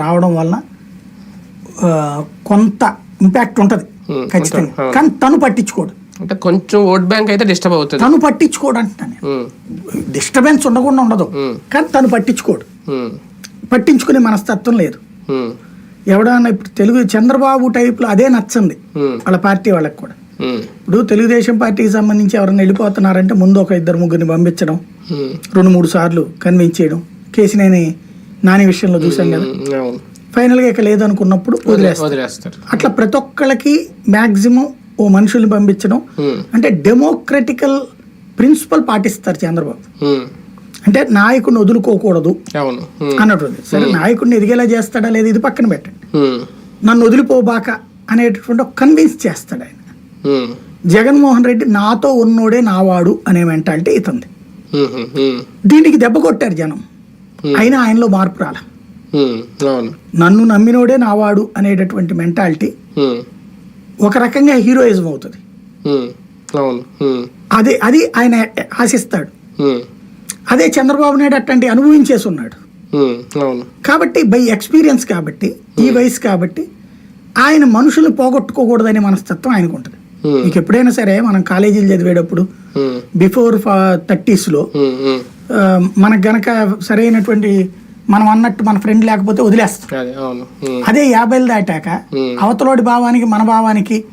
రావడం వలన కొంత ఇంపాక్ట్ ఉంటుంది. ఖచ్చితంగా. కానీ తను పట్టించుకోడు. అంటే కొంచెం ఓట్ బ్యాంక్ అయితే డిస్టర్బ్ అవుతుంది. తను పట్టించుకోడు అంటున్నాను ఉమ్, డిస్టర్బెన్స్ ఉండకుండా ఉండదు. కానీ తను పట్టించుకోడు. పట్టించుకునే మనస్తత్వం లేదు. ఎవడన్నా ఇప్పుడు తెలుగు చంద్రబాబు టైప్లో అదే నచ్చంది. వాళ్ళ పార్టీ వాళ్ళకి కూడా. ఇప్పుడు తెలుగుదేశం పార్టీకి సంబంధించి ఎవరైనా వెళ్ళిపోతున్నారంటే ముందు ఒక ఇద్దరు ముగ్గురిని పంపించడం. రెండు మూడు సార్లు కన్విన్స్ చేయడం. కేసినేని నాని విషయంలో చూసాం కదా. ఫైనల్గా ఇక లేదనుకున్నప్పుడు వదిలేస్తారు. వదిలేస్తారు. అట్లా ప్రతి ఒక్కళ్ళకి మ్యాక్సిమం ఓ మనుషుల్ని పంపించడం అంటే డెమోక్రటికల్ ప్రిన్సిపల్ పాటిస్తారు చంద్రబాబు. అంటే నాయకుడిని వదులుకోకూడదు అన్నటువంటి సరే నాయకుడిని ఎదిగేలా చేస్తాడా లేదా ఇది పక్కన పెట్టండి. నన్ను వదిలిపోబాక అనేటటువంటి ఒక కన్విన్స్ చేస్తాడు ఆయన. జగన్మోహన్ రెడ్డి నాతో ఉన్నోడే నావాడు అనే మెంటాలిటీ ఇతంది. దీనికి దెబ్బ కొట్టారు జనం. అయినా ఆయనలో మార్పు రాల. అవును. నన్ను నమ్మినోడే నావాడు అనేటటువంటి మెంటాలిటీ ఉమ్, ఒక రకంగా హీరోయిజం అవుతుంది. అదే అది ఆయన ఆశిస్తాడు. అదే చంద్రబాబు నాయుడు అట్లాంటి అనుభవించేసి ఉన్నాడు కాబట్టి బై ఎక్స్పీరియన్స్ కాబట్టి ఈ వయసు కాబట్టి ఆయన మనుషుల్ని పోగొట్టుకోకూడదనే మనస్తత్వం ఆయనకు ఉంటుంది Hmm. మీకు ఎప్పుడైనా సరే మనం కాలేజీలు చదివేటప్పుడు బిఫోర్ థర్టీస్లో మనకు గనక సరైనటువంటి మనం అన్నట్టు మన ఫ్రెండ్ లేకపోతే వదిలేస్తాం. అదే యాభైలు దాటాక. అవతలోడి భావానికి మన భావానికి